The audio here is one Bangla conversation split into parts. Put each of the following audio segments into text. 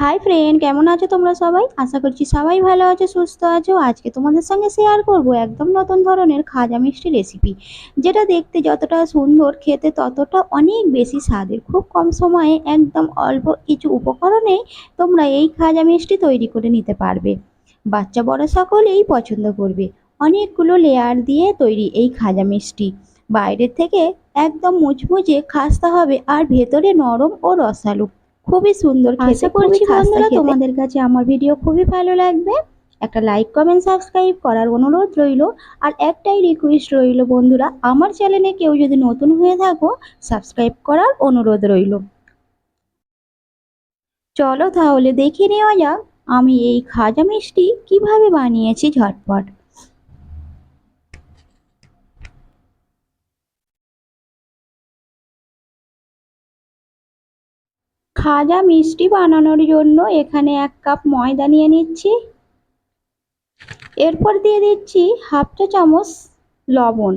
হাই ফ্রেন্ড কেমন আছো তোমরা সবাই? আশা করছি সবাই ভালো আছো, সুস্থ আছো। আজকে তোমাদের সঙ্গে শেয়ার করব একদম নতুন ধরনের খাজা মিষ্টি রেসিপি যেটা দেখতে যতটা সুন্দর, খেতে ততটা অনেক বেশি স্বাদের। খুব কম সময়ে একদম অল্প কিছু উপকরণে তোমরা এই খাজা মিষ্টি তৈরি করে নিতে পারবে। বাচ্চা বড় সকলেই পছন্দ করবে। অনেকগুলো লেয়ার দিয়ে তৈরি এই খাজা মিষ্টি। বাইরের থেকে একদম মুচমুচে, খাস্তা হবে আর ভেতরে নরম ও রসালো। খুবই সুন্দর খেতে আশা করছি বন্ধুরা তোমাদের কাছে আমার ভিডিও খুবই ভালো লাগবে। একটা লাইক কমেন্ট সাবস্ক্রাইব করার অনুরোধ রইল। আর একটাই রিকোয়েস্ট রইল বন্ধুরা আমার চ্যানেলে কেউ যদি নতুন হয়ে থাকো সাবস্ক্রাইব করার অনুরোধ রইল। চলো তাহলে দেখে নেওয়া যাক আমি এই খাজা মিষ্টি কীভাবে বানিয়েছি ঝটপট। খাজা মিষ্টি বানানোর জন্য এখানে এক কাপ ময়দা নিয়ে নিচ্ছি। এরপর দিয়ে দিচ্ছি হাফ চা চামচ লবণ।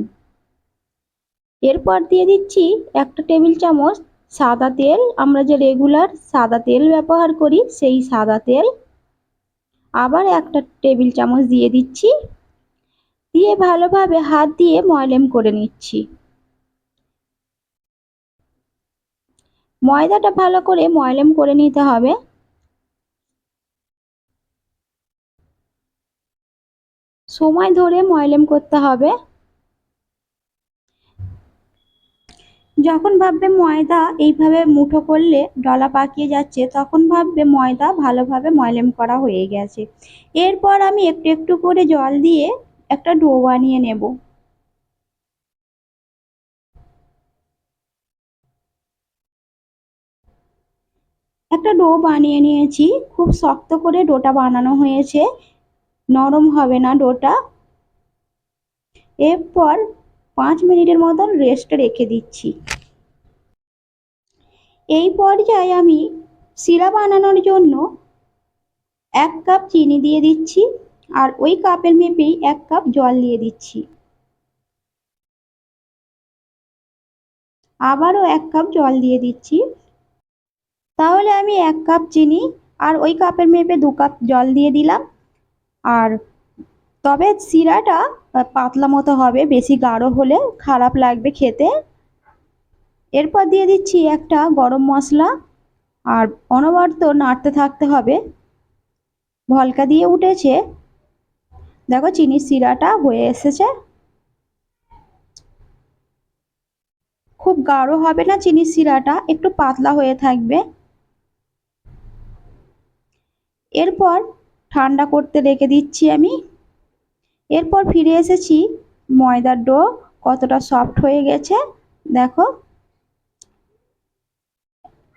এরপর দিয়ে দিচ্ছি একটা টেবিল চামচ সাদা তেল। আমরা যে রেগুলার সাদা তেল ব্যবহার করি, সেই সাদা তেল। আবার একটা টেবিল চামচ দিয়ে দিচ্ছি। দিয়ে ভালোভাবে হাত দিয়ে ময়লেম করে নিচ্ছি। ময়দাটা ভালো করে ময়লেম করে নিতে হবে। সময় ধরে ময়লেম করতে হবে। যখন ভাববে ময়দা এইভাবে মুঠো করলে ডলা পাকিয়ে যাচ্ছে, তখন ভাববে ময়দা ভালোভাবে ময়লেম করা হয়ে গেছে। এরপর আমি একটু একটু করে জল দিয়ে একটা ডো বানিয়ে নেব। একটা ডো বানিয়ে নিয়েছি। খুব শক্ত করে ডোটা বানানো হয়েছে। নরম হবে না ডোটা এরপর পাঁচ মিনিটের মতন রেস্ট রেখে দিচ্ছি। এই পর্যায়ে আমি শিরা বানানোর জন্য এক কাপ চিনি দিয়ে দিচ্ছি আর ওই কাপের মেপেই এক কাপ জল দিয়ে দিচ্ছি। আবারও এক কাপ জল দিয়ে দিচ্ছি। তাহলে আমি এক কাপ চিনি আর ওই কাপের মেপে দু কাপ জল দিয়ে দিলাম। আর তবে শিরাটা পাতলা মতো হবে, বেশি গাঢ় হলে খারাপ লাগবে খেতে। এরপর দিয়ে দিচ্ছি একটা গরম মশলা আর অনবরত নাড়তে থাকতে হবে। ভলকা দিয়ে উঠেছে। দেখো চিনির শিরাটা হয়ে এসেছে। খুব গাঢ় হবে না চিনির শিরাটা একটু পাতলা হয়ে থাকবে। এরপর ঠান্ডা করতে রেখে দিচ্ছি আমি। এরপর ফিরে এসেছি, ময়দার ডো কতটা সফট হয়ে গেছে, দেখো।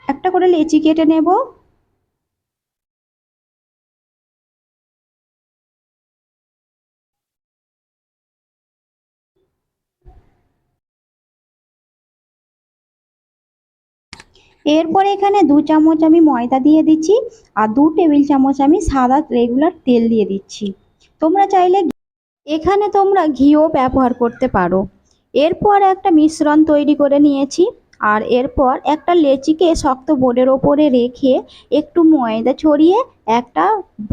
একটা করে লেচি কেটে নেব। এরপর এখানে দু চামচ আমি ময়দা দিয়ে দিচ্ছি আর দু টেবিল চামচ আমি সাদা রেগুলার তেল দিয়ে দিচ্ছি। তোমরা চাইলে এখানে তোমরা ঘিও ব্যবহার করতে পারো। এরপর একটা মিশ্রণ তৈরি করে নিয়েছি আর এরপর একটা লেচিকে শক্ত বোর্ডের ওপরে রেখে একটু ময়দা ছড়িয়ে একটা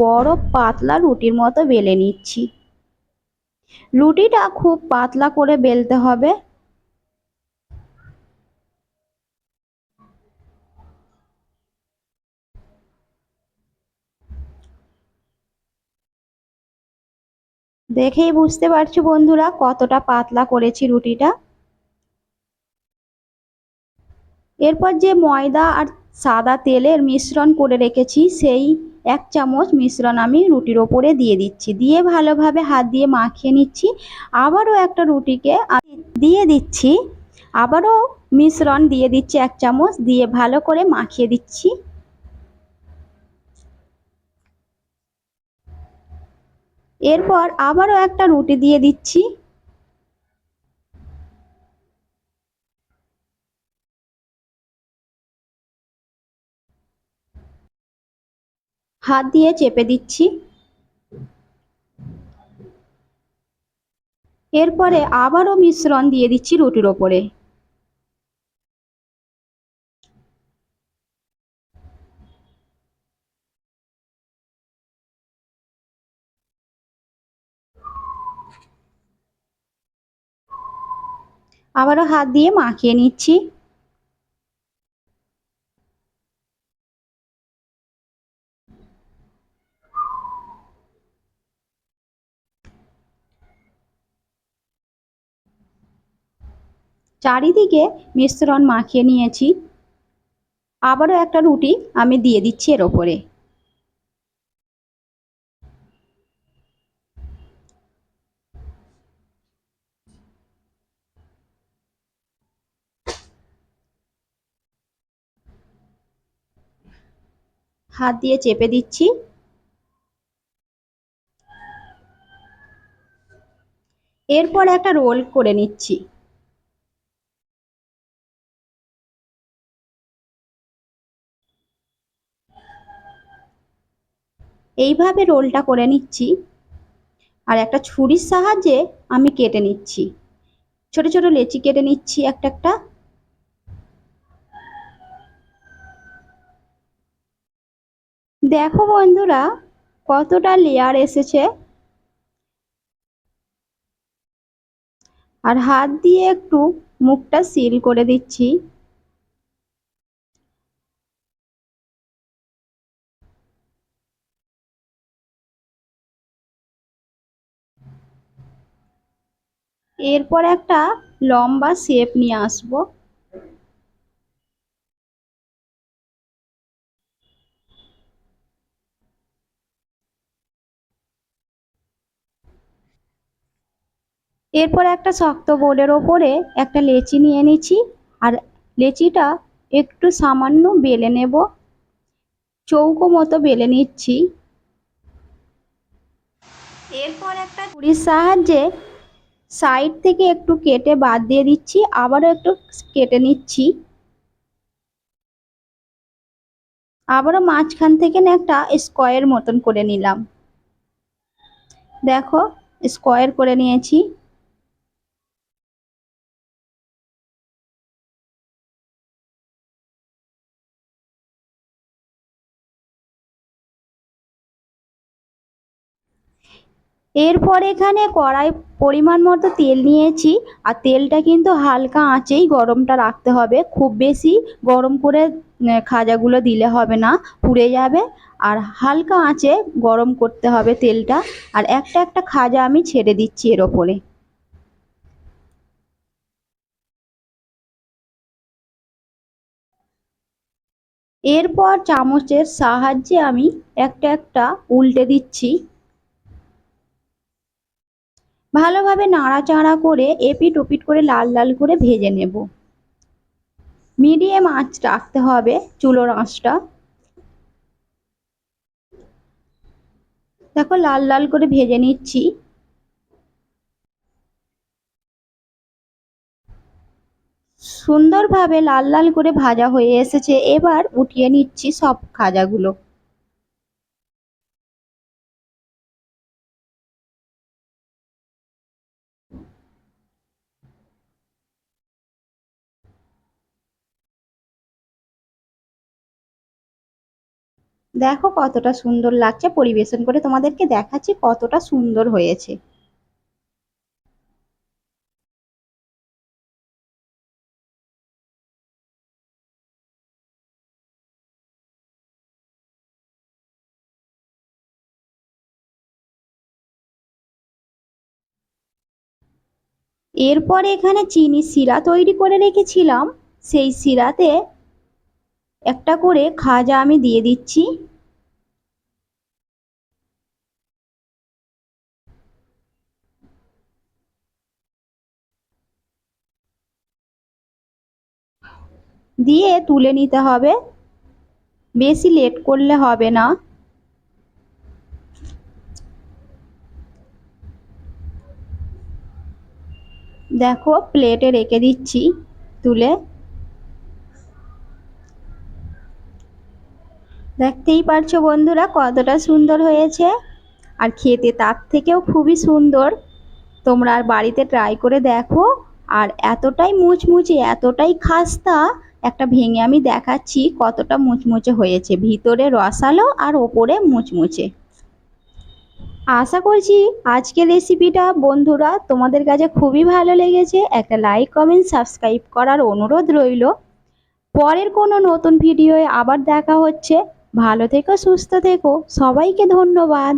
বড় পাতলা রুটির মতো বেলে নিচ্ছি। রুটিটা খুব পাতলা করে বেলতে হবে। দেখেই বুঝতে পারছ বন্ধুরা কতটা পাতলা করেছি রুটিটা। এরপর যে ময়দা আর সাদা তেলের মিশ্রণ করে রেখেছি, সেই এক চামচ মিশ্রণ আমি রুটির ওপরে দিয়ে দিচ্ছি। দিয়ে ভালোভাবে হাত দিয়ে মাখিয়ে নিচ্ছি। আবারও একটা রুটিকে দিয়ে দিচ্ছি। আবারও মিশ্রণ দিয়ে দিচ্ছি এক চামচ। দিয়ে ভালো করে মাখিয়ে দিচ্ছি। এরপর আবারও একটা রুটি দিয়ে দিচ্ছি। হাত দিয়ে চেপে দিচ্ছি। এরপরে আবারও মিশ্রণ দিয়ে দিচ্ছি রুটির ওপরে। আবারও হাত দিয়ে মাখিয়ে নিচ্ছি। চারিদিকে মিশ্রণ মাখিয়ে নিয়েছি। আবারও একটা রুটি আমি দিয়ে দিচ্ছি এর ওপরে। হাত দিয়ে চেপে দিচ্ছি। এরপর একটা রোল করে নিচ্ছি। এইভাবে রোলটা করে নিচ্ছি আর একটা ছুরির সাহায্যে আমি কেটে নিচ্ছি। ছোট ছোট লেচি কেটে নিচ্ছি একটা একটা। দেখো বন্ধুরা, কতটা লেয়ার এসেছে। আর হাত দিয়ে একটু মুখটা সিল করে দিচ্ছি। এরপর একটা লম্বা শেপ নিয়ে আসব। এরপর একটা শক্ত বোর্ডের ওপরে একটা লেচি নিয়ে নিচ্ছি। আর লেচিটা একটু সামান্য বেলে নেব। চৌকো মতো বেলে নিচ্ছি। এরপর একটা ছুরির সাহায্যে সাইড থেকে একটু কেটে বাদ দিয়ে দিচ্ছি। আবারও একটু কেটে নিচ্ছি। আবারও মাঝখান থেকে না একটা স্কোয়ার মতন করে নিলাম। দেখো, স্কোয়ার করে নিয়েছি। এরপর এখানে কড়াই পরিমাণ মতো তেল নিয়েছি, আর তেলটা কিন্তু হালকা আঁচেই গরমটা রাখতে হবে। খুব বেশি গরম করে খাজাগুলো দিলে হবে না, পুড়ে যাবে। আর হালকা আঁচে গরম করতে হবে তেলটা, আর একটা একটা খাজা আমি ছেড়ে দিচ্ছি এর ওপরে। এরপর চামচের সাহায্যে আমি একটা একটা উল্টে দিচ্ছি। ভালোভাবে নাড়াচাড়া করে এপিট ওপিট করে লাল লাল করে ভেজে নেব। মিডিয়াম আঁচ রাখতে হবে চুলোর আঁচটা। দেখো লাল লাল করে ভেজে নিচ্ছি। সুন্দরভাবে লাল লাল করে ভাজা হয়ে এসেছে। এবার উঠিয়ে নিচ্ছি সব খাজাগুলো। দেখো কতটা সুন্দর লাগছে, পরিবেশন করে তোমাদেরকে দেখাচ্ছি কতটা সুন্দর হয়েছে। এরপর এখানে চিনি শিরা তৈরি করে রেখেছিলাম, সেই শিরাতে একটা করে খাজা আমি দিয়ে দিচ্ছি। দিয়ে তুলে নিতে হবে। বেশি লেট করলে হবে না। দেখো, প্লেটে রেখে দিচ্ছি তুলে। দেখতেই পারছ বন্ধুরা, কতটা সুন্দর হয়েছে। আর খেতে তার থেকেও খুবই সুন্দর। তোমরা আর বাড়িতে ট্রাই করে দেখো। আর এতটাই মুচমুচে, এতটাই খাস্তা একটা ভেঙে আমি দেখাচ্ছি কতটা মুচমুচে হয়েছে। ভিতরে রসালো আর ওপরে মুচমুচে। আশা করছি আজকের রেসিপিটা বন্ধুরা তোমাদের কাছে খুবই ভালো লেগেছে। একটা লাইক কমেন্ট সাবস্ক্রাইব করার অনুরোধ রইল। পরের কোনো নতুন ভিডিওয়ে আবার দেখা হচ্ছে। ভালো থেকো, সুস্থ থেকো। সবাইকে ধন্যবাদ।